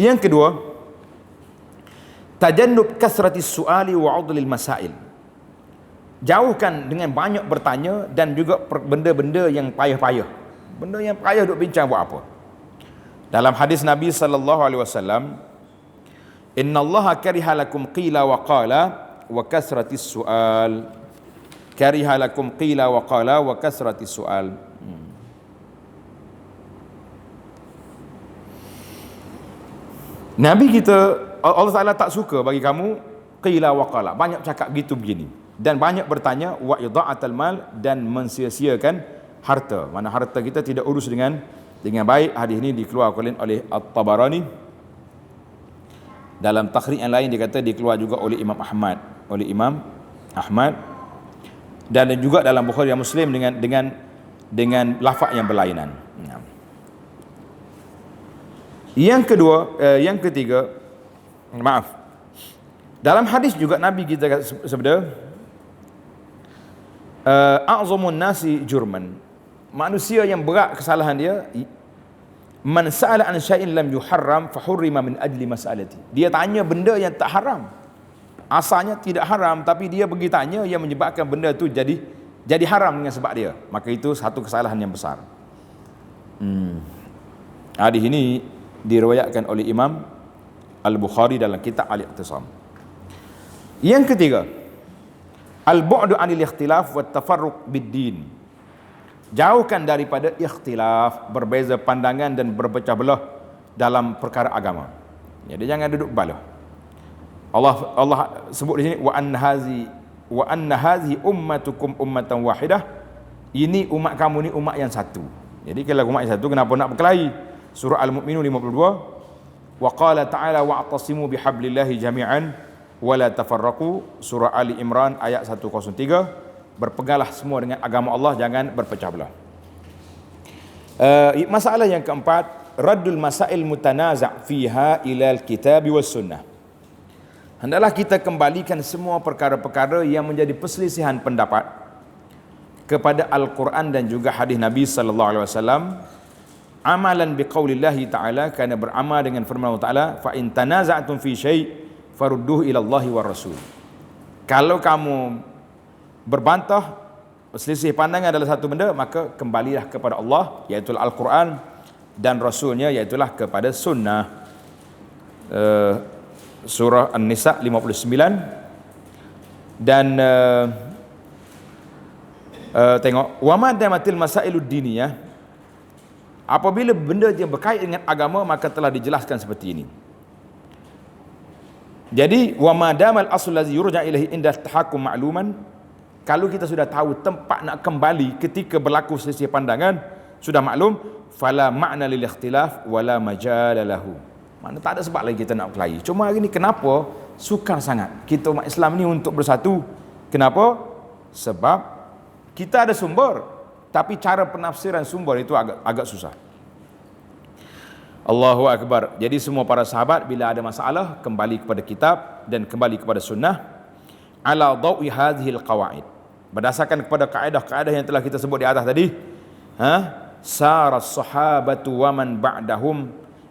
Yang kedua, tajannub kasratis suali wa udlil masail. Jauhkan dengan banyak bertanya dan juga benda-benda yang payah-payah. Benda yang payah duk bincang buat apa? Dalam hadis Nabi sallallahu alaihi wasallam, "Inna Allah kariha lakum qila wa qala wa kasratis sual." Kariha lakum qila wa qala wa kasratis sual. Nabi kita Allah Taala tak suka bagi kamu qila wa qala. Banyak cakap gitu begini. Dan banyak bertanya wa idaatul mal? Dan mensia-siakan harta. Mana harta kita tidak urus dengan dengan baik. Hadis ini dikeluarkan oleh At-Tabarani. Dalam takhrij yang lain dia kata dikeluar juga oleh Imam Ahmad. Oleh Imam Ahmad. Dan juga dalam Bukhari dan Muslim dengan dengan dengan lafaz yang berlainan. Yang kedua, eh, yang ketiga, maaf. Dalam hadis juga Nabi kita sebeda uh, a'zamun nasi jurman. Manusia yang berat kesalahan dia man sa'ala an syai'in lam yuharram fa hurrima min ajli mas'alati. Dia tanya benda yang tak haram. Asalnya tidak haram tapi dia pergi tanya yang menyebabkan benda tu jadi jadi haram dengan sebab dia. Maka itu satu kesalahan yang besar. Hmm. hadis ini diriwayatkan oleh Imam Al-Bukhari dalam kitab Al-Iqtisam yang ketiga Al-bu'du anil ikhtilaf wa tafarruq bid-din. Jauhkan daripada ikhtilaf, berbeza pandangan dan berpecah belah dalam perkara agama. Jadi jangan duduk balah. Allah Allah sebut di sini wa an hazi wa anna hazi ummatukum ummatan wahidah. Ini umat kamu ni umat yang satu. Jadi kalau umat yang satu kenapa nak berkelahi? Surah Al-Mu'minun 52. Wa qala ta'ala wa'tasimu bihablillahi jami'an wala tafarraqu surah Ali Imran ayat 103 berpeganglah semua dengan agama Allah jangan berpecah belah. Uh, masalah yang keempat raddul masail mutanaza' fiha ila al-kitab was sunnah. Hendaklah kita kembalikan semua perkara-perkara yang menjadi perselisihan pendapat kepada Al-Quran dan juga hadis Nabi sallallahu alaihi wasallam amalan biqaulillahi ta'ala kerana beramal dengan firman Allah Ta'ala fa in tanaza'tum fi syai' farudduh ilallahi wa rasul. Kalau kamu berbantah selisih pandangan adalah satu benda maka kembalilah kepada Allah iaitu Al-Quran dan Rasulnya iaitulah kepada sunnah. Uh, surah An-Nisa 59 dan uh, uh, tengok wa madamatil masailud diniyah apabila benda yang berkait dengan agama maka telah dijelaskan seperti ini jadi wa madamal asl allazi yurja ilaihi inda tahakkum ma'luman kalau kita sudah tahu tempat nak kembali ketika berlaku selisih pandangan sudah maklum fala ma'na lil ikhtilaf wala majal lahu. Mana tak ada sebab lagi kita nak berkelahi. Cuma hari ni kenapa sukar sangat kita umat Islam ni untuk bersatu? Kenapa? Sebab kita ada sumber tapi cara penafsiran sumber itu agak agak susah. Allahu Akbar. Jadi semua para sahabat bila ada masalah kembali kepada kitab dan kembali kepada sunnah ala dawi hadhil qawaid. Berdasarkan kepada kaedah-kaedah yang telah kita sebut di atas tadi, ha? Sara sahabatu wa man ba'dahum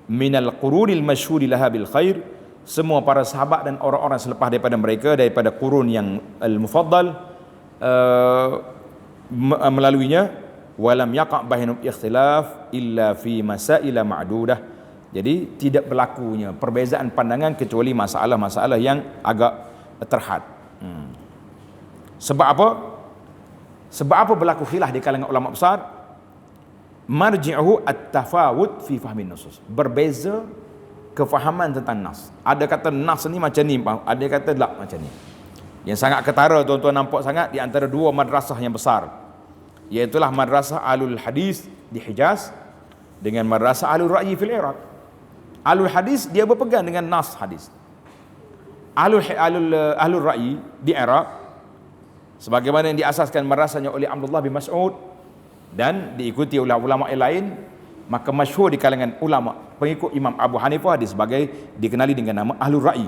minal qurunil masyhuri laha bil khair. Semua para sahabat dan orang-orang selepas daripada mereka daripada kurun yang al-mufaddal uh, melaluinya walam yaqa' bainum ikhtilaf illa fi masail ma'dudah. Jadi tidak berlakunya perbezaan pandangan kecuali masalah-masalah yang agak terhad. Hmm. sebab apa? Sebab apa berlaku khilaf di kalangan ulama besar? Marji'uhu at-tafawut fi fahmin nusus. Berbeza kefahaman tentang nas. Ada kata nas ni macam ni ada kata tak macam ni. Yang sangat ketara tuan-tuan nampak sangat di antara dua madrasah yang besar iaitulah madrasah alul hadis di Hijaz dengan madrasah alul ra'yi fil Iraq. Alul hadis dia berpegang dengan nas hadis. Alul alul alul ra'yi di Iraq sebagaimana yang diasaskan madrasahnya oleh Abdullah bin Mas'ud dan diikuti oleh ulama yang lain maka masyhur di kalangan ulama pengikut Imam Abu Hanifah dia sebagai dikenali dengan nama Ahlul Ra'i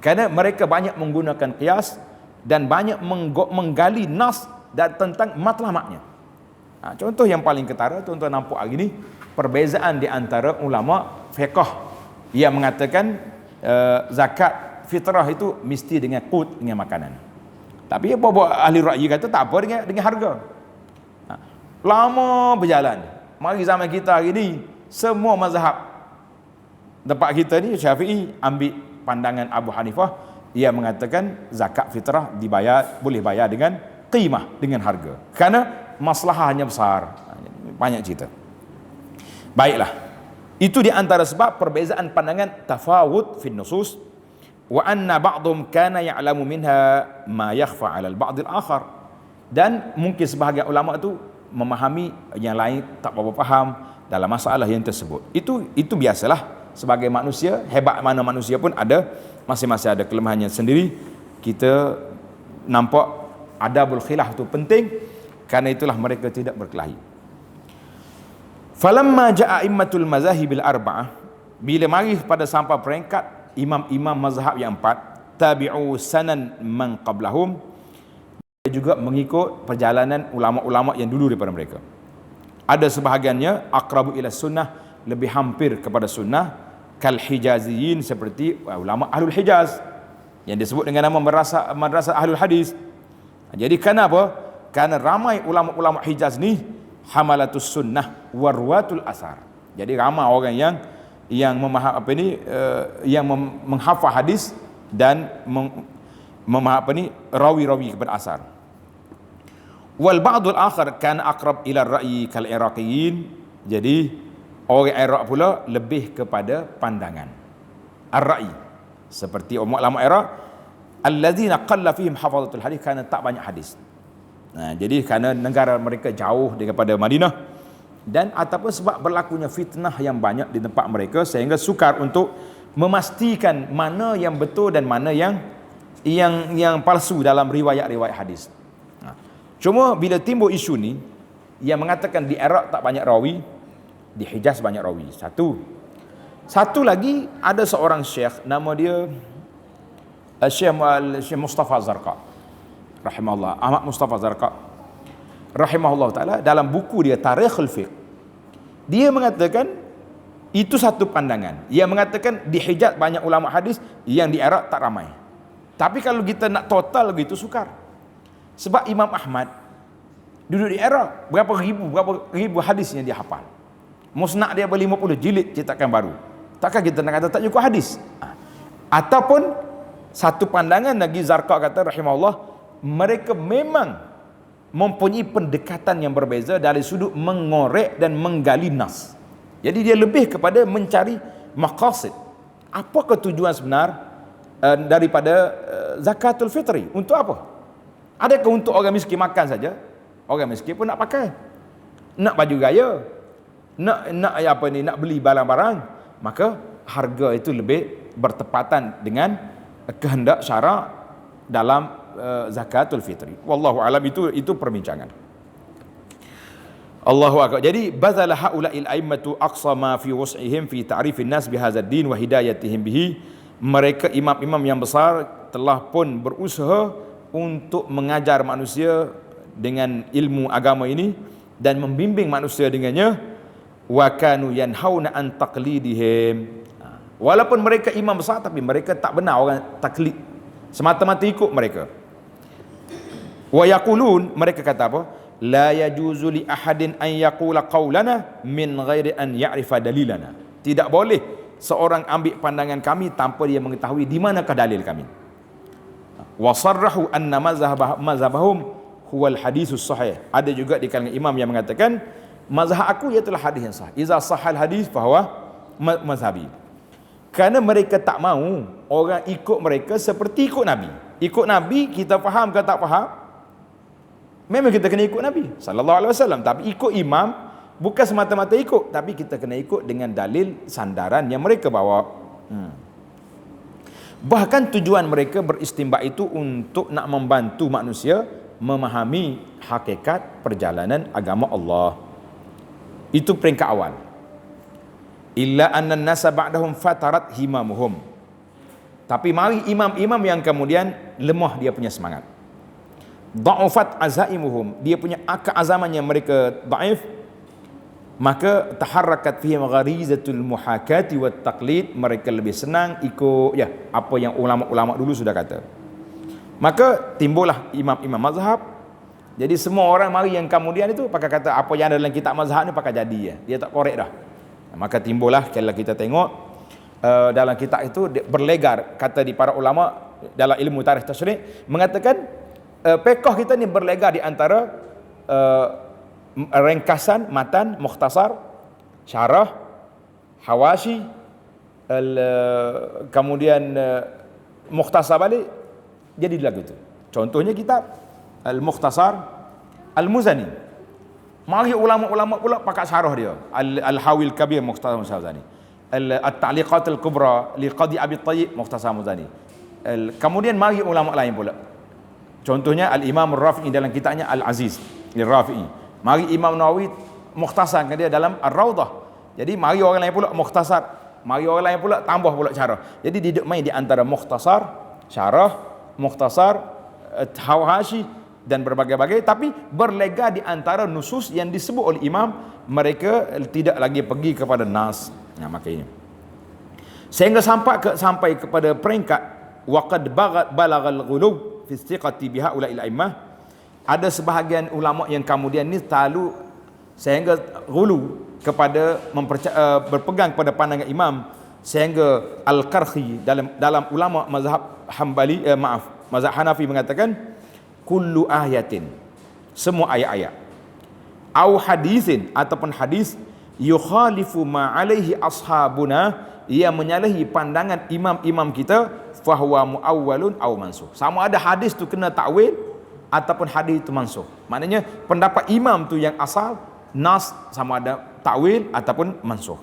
kerana mereka banyak menggunakan qiyas dan banyak menggali nas dan tentang matlamaknya. Ha, contoh yang paling ketara tuan-tuan nampak hari ni perbezaan di antara ulama fiqh Ia mengatakan uh, zakat fitrah itu mesti dengan qut dengan makanan. Tapi apa buat ahli ra'yi kata tak apa dengan dengan harga. Ha. Lama berjalan. Mari zaman kita hari ni semua mazhab tempat kita ni Syafi'i ambil pandangan Abu Hanifah ia mengatakan zakat fitrah dibayar boleh bayar dengan qimah dengan harga. Kerana masalahnya besar. Banyak cerita. Baiklah. Itu di antara sebab perbezaan pandangan tafawud fi nusus wa anna ba'dhum kana ya'lamu minha ma yakhfa 'ala al-ba'd al-akhar. Dan mungkin sebahagian ulama itu memahami yang lain tak apa faham dalam masalah yang tersebut. Itu itu biasalah sebagai manusia, hebat mana manusia pun ada masing-masing ada kelemahannya sendiri. Kita nampak adabul khilaf itu penting kerana itulah mereka tidak berkelahi. Falamma ja'a immatul mazahibil arba'ah bila mari pada sampai peringkat imam-imam mazhab yang empat tabi'u sanan man qablahum juga mengikut perjalanan ulama-ulama yang dulu daripada mereka. Ada sebahagiannya akrabu ila sunnah lebih hampir kepada sunnah kal hijaziyin seperti ulama ahlul hijaz yang disebut dengan nama madrasah ahlul hadis. Jadi kenapa? Karena ramai ulama-ulama hijaz ni hamalatus sunnah warwatul asar. Jadi ramai orang yang yang memaham apa ini uh, yang menghafal hadis dan memaham apa ini rawi-rawi kepada asar. Wal ba'dul akhar kan aqrab ila ra'yi kal iraqiyin. Jadi orang Iraq pula lebih kepada pandangan. Ar-ra'i seperti ulama Iraq allazina qalla fihim hafazatul hadis kerana tak banyak hadis. Nah, jadi kerana negara mereka jauh daripada Madinah dan ataupun sebab berlakunya fitnah yang banyak di tempat mereka sehingga sukar untuk memastikan mana yang betul dan mana yang yang yang palsu dalam riwayat-riwayat hadis. Cuma bila timbul isu ni yang mengatakan di Iraq tak banyak rawi, di Hijaz banyak rawi. Satu. Satu lagi ada seorang syekh nama dia Syekh Mustafa Zarqa rahimahullah Ahmad Mustafa Zarqa rahimahullah taala dalam buku dia Tarikhul Fiqh dia mengatakan itu satu pandangan. Ia mengatakan di Hijaz banyak ulama hadis yang di Iraq tak ramai. Tapi kalau kita nak total begitu sukar. Sebab Imam Ahmad duduk di Iraq berapa ribu berapa ribu hadis yang dia hafal. Musnad dia ber 50 jilid cetakan baru. Takkan kita nak kata tak cukup hadis? Ha. ataupun satu pandangan lagi Zarqa kata rahimahullah mereka memang mempunyai pendekatan yang berbeza dari sudut mengorek dan menggali nas. Jadi dia lebih kepada mencari maqasid. Apa tujuan sebenar uh, daripada uh, zakatul fitri? Untuk apa? Adakah untuk orang miskin makan saja? Orang miskin pun nak pakai. Nak baju gaya. Nak nak apa ni? Nak beli barang-barang. Maka harga itu lebih bertepatan dengan kehendak syarak dalam uh, zakatul fitri. Wallahu alam itu itu perbincangan. Allahu akbar. Jadi bazala haula'il aimmatu aqsa ma fi wus'ihim fi ta'rifin nas bi hadzal din wa hidayatihim bihi. Mereka imam-imam yang besar telah pun berusaha untuk mengajar manusia dengan ilmu agama ini dan membimbing manusia dengannya wa kanu yanhauna an taqlidihim. Walaupun mereka imam besar tapi mereka tak benar orang taklid semata-mata ikut mereka Wa yaqulun mereka kata apa? La yajuzu li ahadin an yaqula qawlana min ghairi an ya'rifa dalilana. Tidak boleh seorang ambil pandangan kami tanpa dia mengetahui di manakah dalil kami. Wa sarrahu anna mazhabahum huwa al-haditsus sahih. Ada juga di kalangan imam yang mengatakan mazhab aku ialah hadis yang sahih. Iza sahal hadis bahwa mazhabi. Kerana mereka tak mau orang ikut mereka seperti ikut Nabi. Ikut Nabi kita faham ke tak faham? Memang kita kena ikut Nabi sallallahu alaihi wasallam tapi ikut imam bukan semata-mata ikut tapi kita kena ikut dengan dalil sandaran yang mereka bawa. Hmm. Bahkan tujuan mereka beristimba itu untuk nak membantu manusia memahami hakikat perjalanan agama Allah. Itu peringkat awal. Illa anna nasa ba'dahum fatarat himamuhum. Tapi mari imam-imam yang kemudian lemah dia punya semangat. Da'ufat azaimuhum. Dia punya keazaman yang mereka daif. Maka taharrakat fihi gharizatul muhakati wat taqlid. Mereka lebih senang ikut ya apa yang ulama-ulama dulu sudah kata. Maka timbullah imam-imam mazhab. Jadi semua orang mari yang kemudian itu pakai kata apa yang ada dalam kitab mazhab ni pakai jadi ya. Dia tak korek dah maka timbullah kalau kita tengok uh, dalam kitab itu berlegar kata di para ulama dalam ilmu tarikh tasyrik mengatakan uh, pekoh kita ni berlegar di antara uh, ringkasan matan mukhtasar syarah hawashi al, kemudian uh, mukhtasar balik jadi lagu itu. Contohnya kitab al mukhtasar al muzani mari ulama-ulama pula pakai syarah dia al hawil kabir mukhtasar muzani al taliqat al kubra li qadi abi tayyib mukhtasar muzani kemudian mari ulama lain pula contohnya al imam rafi'i dalam kitabnya al aziz li rafi'i Mari Imam Nawawi mukhtasarkan dia dalam Ar-Rawdah. Jadi mari orang lain pula mukhtasar. Mari orang lain pula tambah pula cara. Jadi dia main di antara mukhtasar, syarah, mukhtasar, eh, hawashi dan berbagai-bagai tapi berlega di antara nusus yang disebut oleh imam mereka tidak lagi pergi kepada nas. Nah, makanya. Sehingga sampai ke sampai kepada peringkat waqad bagat balagal ghulub fi istiqati biha ulail a'immah ada sebahagian ulama yang kemudian ni terlalu sehingga gulu kepada uh, berpegang kepada pandangan imam sehingga al-Qarhi dalam dalam ulama mazhab Hambali eh, maaf mazhab Hanafi mengatakan kullu ayatin semua ayat-ayat au hadisin ataupun hadis yukhalifu ma alaihi ashabuna ia menyalahi pandangan imam-imam kita fahuwa muawwalun au mansuh sama ada hadis tu kena takwil ataupun hadis itu mansuh. Maknanya pendapat imam tu yang asal nas sama ada takwil ataupun mansuh.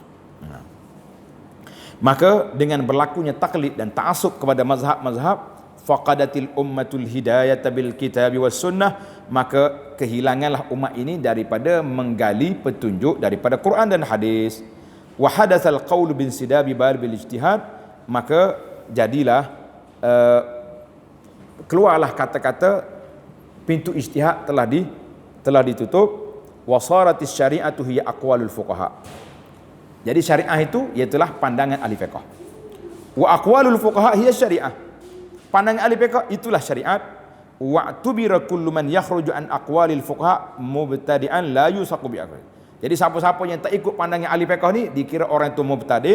Maka dengan berlakunya taklid dan ta'assub kepada mazhab-mazhab faqadatil ummatul hidayah bil kitab was sunnah. Maka kehilanganlah umat ini daripada menggali petunjuk daripada Quran dan hadis. Wa hadatsal qaul bin sidabi bar bil ijtihad. Maka jadilah uh, keluarlah kata-kata pintu ijtihad telah di telah ditutup. Wasaratis syari'atu hiya aqwalul fuqaha. Jadi syariah itu ialah pandangan ahli fiqh. Wa aqwalul fuqaha hiya syariah pandangan ahli fiqh itulah syariat wa tubira kullu man yakhruju an aqwalil fuqaha mubtadi'an la yusaqu bi jadi siapa-siapa yang tak ikut pandangan ahli fiqh ni dikira orang itu mubtadi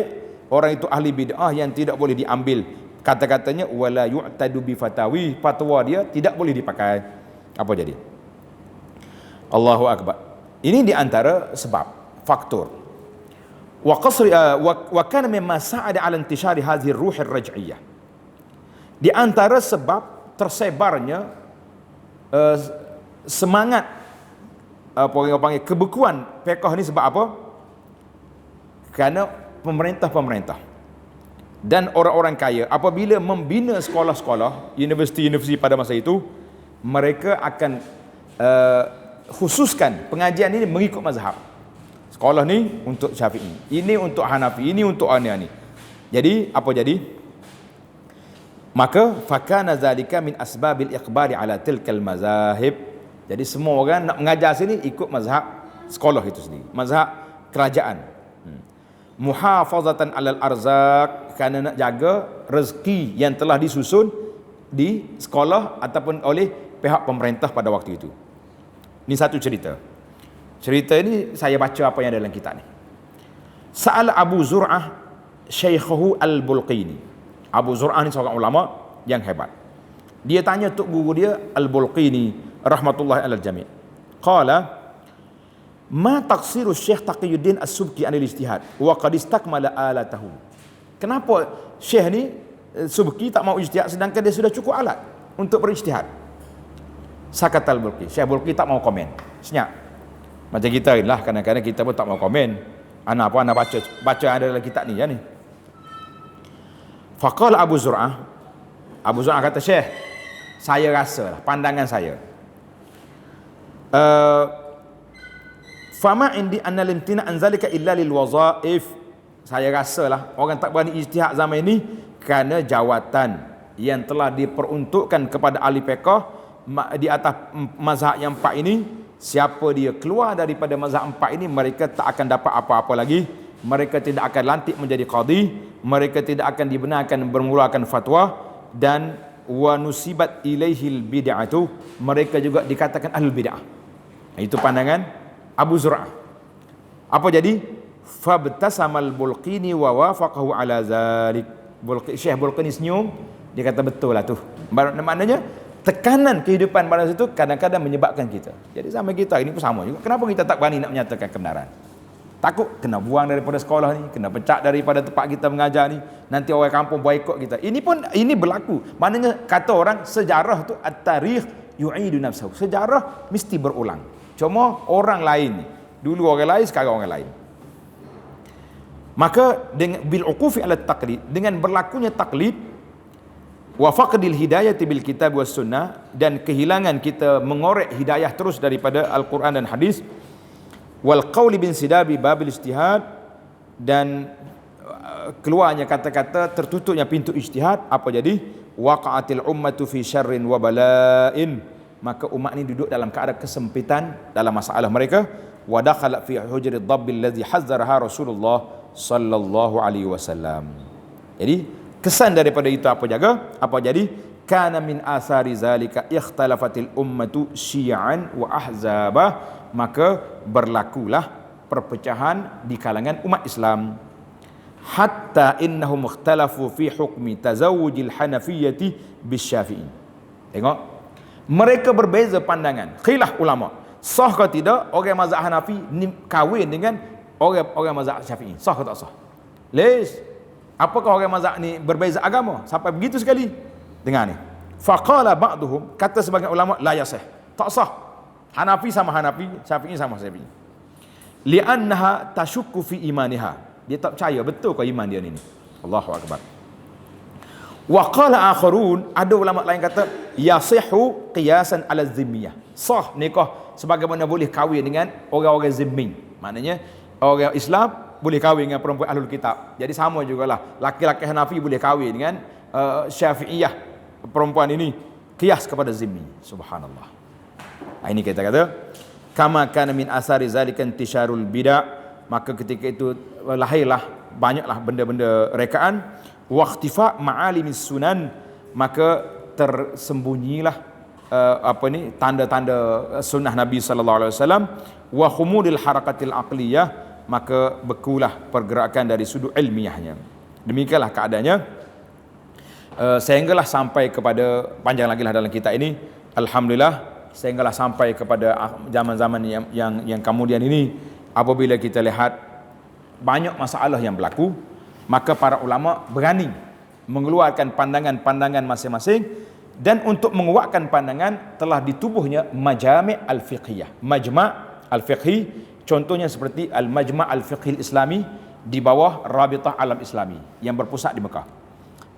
orang itu ahli bid'ah yang tidak boleh diambil kata-katanya wala yu'tadu bi fatawi fatwa dia tidak boleh dipakai apa jadi? Allahu akbar. Ini di antara sebab faktor. Wa qasri uh, wa kana mimma sa'ada 'ala intishari hadhihi ar-ruh ar-raj'iyyah. Di antara sebab tersebarnya uh, semangat apa orang panggil kebekuan fiqh ni sebab apa? Kerana pemerintah-pemerintah dan orang-orang kaya apabila membina sekolah-sekolah, universiti-universiti pada masa itu, mereka akan uh, khususkan pengajian ini mengikut mazhab. Sekolah ni untuk Syafi'i, ini untuk Hanafi, ini untuk Ani-ani. Jadi apa jadi? Maka fakana zalika min asbabil iqbari ala tilkal mazahib. Jadi semua orang nak mengajar sini ikut mazhab sekolah itu sendiri. Mazhab kerajaan. Hmm. Muhafazatan alal arzak kerana nak jaga rezeki yang telah disusun di sekolah ataupun oleh pihak pemerintah pada waktu itu. Ini satu cerita. Cerita ini saya baca apa yang ada dalam kitab ni. Sa'al Abu Zur'ah Syaikhahu Al-Bulqini. Abu Zur'ah ni seorang ulama yang hebat. Dia tanya tok guru dia Al-Bulqini rahmatullahi alal jami'. Qala ma taqsiru Syekh Taqiyuddin As-Subki anil ijtihad wa qad istakmala alatahu. Kenapa Syekh ni eh, Subki tak mau ijtihad sedangkan dia sudah cukup alat untuk berijtihad? Sakatal Bulki. Syekh Bulki tak mau komen. Senyap. Macam kita lah kadang-kadang kita pun tak mau komen. Anak apa anak baca baca ada dalam kitab ni ya ni. Faqala Abu Zur'ah. Abu Zur'ah kata, "Syekh, saya rasa lah pandangan saya. Uh, fama indi anna limtina an zalika illa lil wazaif." Saya rasa lah orang tak berani ijtihad zaman ini kerana jawatan yang telah diperuntukkan kepada ahli fiqh di atas mazhab yang empat ini siapa dia keluar daripada mazhab empat ini mereka tak akan dapat apa-apa lagi mereka tidak akan lantik menjadi qadi mereka tidak akan dibenarkan bermulakan fatwa dan wa nusibat ilaihil bid'atu mereka juga dikatakan ahlul bid'ah. Itu pandangan Abu Zur'ah. Apa jadi? Fabtasamal bulqini wa wafaqahu ala zalik. Bulqini, Syekh Bulqini senyum dia kata betul lah tu. Maknanya tekanan kehidupan pada situ kadang-kadang menyebabkan kita. Jadi sama kita ini pun sama juga. Kenapa kita tak berani nak menyatakan kebenaran takut kena buang daripada sekolah ni kena pecat daripada tempat kita mengajar ni. Nanti orang kampung boikot kita. Ini pun ini berlaku. Maknanya kata orang sejarah tu at-tarikh yu'idu nafsahu. Sejarah mesti berulang. Cuma orang lain dulu orang lain sekarang orang lain. Maka dengan bil uqufi ala taqlid dengan berlakunya taklid wa faqdil hidayah bil kitab was sunnah dan kehilangan kita mengorek hidayah terus daripada al-Quran dan hadis wal qawli bin sidabi babil ijtihad dan uh, keluarnya kata-kata tertutupnya pintu ijtihad apa jadi waqa'atil ummatu fi syarrin wa bala'in maka umat ini duduk dalam keadaan kesempitan dalam masalah mereka wa dakhala fi hujri dhabbil ladzi hazzaraha Rasulullah sallallahu alaihi wasallam. Jadi kesan daripada itu apa jaga? Apa jadi? Kana min asari zalika ikhtalafatil ummatu syi'an wa ahzaba maka berlakulah perpecahan di kalangan umat Islam hatta innahum ikhtalafu fi hukmi tazawujil hanafiyyati bisyafi'in tengok mereka berbeza pandangan khilaf ulama sah ke tidak orang mazhab Hanafi kahwin dengan orang orang mazhab Syafi'i. Sah atau tak sah? Les. Apakah orang mazhab ni berbeza agama sampai begitu sekali? Dengar ni. Faqala ba'duhum kata sebagian ulama la yasih. Tak sah. Hanafi sama Hanafi, Syafi'i sama Syafi'i. Li'annaha tashukku fi imaniha. Dia tak percaya betul ke iman dia ni. Allahu akbar. Wa qala akharun ada ulama lain kata yasihu qiyasan ala zimmiyah. Sah nikah sebagaimana boleh kahwin dengan orang-orang zimmi. Maknanya orang Islam boleh kahwin dengan perempuan ahlul kitab. Jadi sama jugalah laki-laki Hanafi boleh kahwin dengan uh, Syafi'iyah perempuan ini kias kepada zimmi. Subhanallah. Nah, ini kita kata kama kana min asari zalika intisharul bid'ah maka ketika itu lahirlah banyaklah benda-benda rekaan. Waqtifa ma'alimis sunan. Maka tersembunyilah uh, apa ni tanda-tanda sunnah Nabi sallallahu alaihi wasallam. Wa khumudil harakatil aqliyah. Maka bekulah pergerakan dari sudut ilmiahnya. Demikianlah keadaannya. Uh, sehinggalah sampai kepada panjang lagi lah dalam kitab ini alhamdulillah sehinggalah sampai kepada zaman-zaman yang yang yang kemudian ini apabila kita lihat banyak masalah yang berlaku maka para ulama berani mengeluarkan pandangan-pandangan masing-masing dan untuk menguatkan pandangan telah ditubuhnya majami' al-fiqhiyah majma' al-fiqhi Contohnya seperti Al-Majma' Al-Fiqh Islami di bawah Rabitah Alam Islami yang berpusat di Mekah.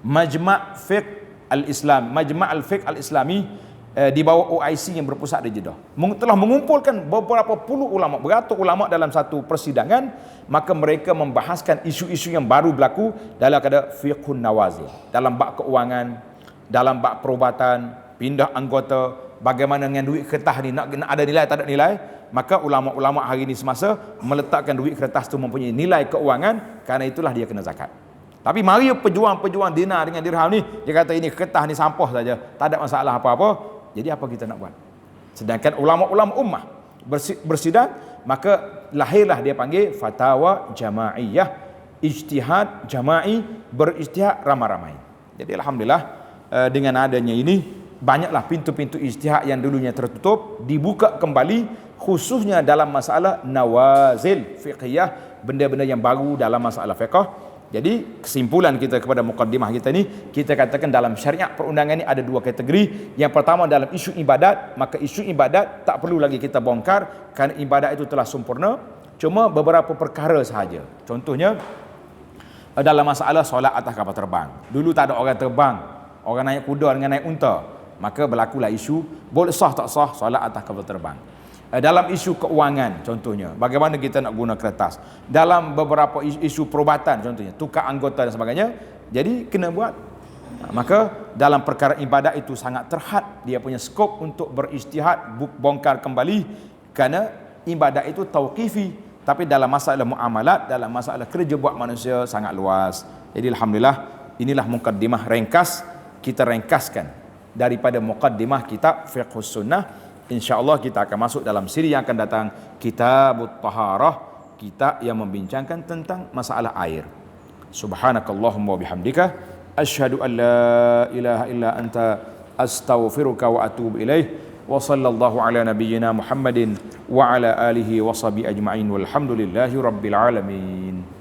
Majma' Fiqh Al-Islam, Majma' Al-Fiqh Al-Islami eh, di bawah OIC yang berpusat di Jeddah. Telah mengumpulkan beberapa puluh ulama, beratus ulama dalam satu persidangan, maka mereka membahaskan isu-isu yang baru berlaku dalam keadaan fiqhun nawazil, dalam bab keuangan, dalam bab perubatan, pindah anggota, bagaimana dengan duit kertas ni nak, nak ada nilai tak ada nilai. Maka ulama-ulama hari ini semasa meletakkan duit kertas tu mempunyai nilai keuangan. Kerana itulah dia kena zakat. Tapi mari pejuang-pejuang dinar dengan dirham ni dia kata ini kertas ni sampah saja. Tak ada masalah apa-apa jadi apa kita nak buat? Sedangkan ulama-ulama ummah bersidang maka lahirlah dia panggil fatwa jamaiyah ijtihad jama'i berijtihad ramai-ramai. Jadi alhamdulillah eh, dengan adanya ini banyaklah pintu-pintu ijtihad yang dulunya tertutup dibuka kembali khususnya dalam masalah nawazil fiqhiyah benda-benda yang baru dalam masalah fiqh jadi kesimpulan kita kepada mukaddimah kita ni kita katakan dalam syariat perundangan ni ada dua kategori. Yang pertama dalam isu ibadat maka isu ibadat tak perlu lagi kita bongkar kerana ibadat itu telah sempurna. Cuma beberapa perkara sahaja. Contohnya dalam masalah solat atas kapal terbang. Dulu tak ada orang terbang. Orang naik kuda dengan naik unta. Maka berlakulah isu boleh sah tak sah solat atas kapal terbang. eh, dalam isu keuangan contohnya bagaimana kita nak guna kertas dalam beberapa isu perubatan contohnya tukar anggota dan sebagainya jadi kena buat maka dalam perkara ibadat itu sangat terhad dia punya skop untuk beristihad bongkar kembali Kerana ibadat itu tauqifi tapi dalam masalah muamalat, dalam masalah kerja buat manusia sangat luas. Jadi alhamdulillah inilah mukaddimah ringkas kita ringkaskan daripada mukaddimah kitab Fiqhus Sunnah insyaallah kita akan masuk dalam siri yang akan datang. Kitabut taharah kita yang membincangkan tentang masalah air. Subhanakallahumma bihamdika Ashadu an la ilaha illa anta astaghfiruka wa atubu ilaih. wa sallallahu ala nabiyyina muhammadin wa ala alihi wa sabi ajma'in. Walhamdulillahi rabbil alamin.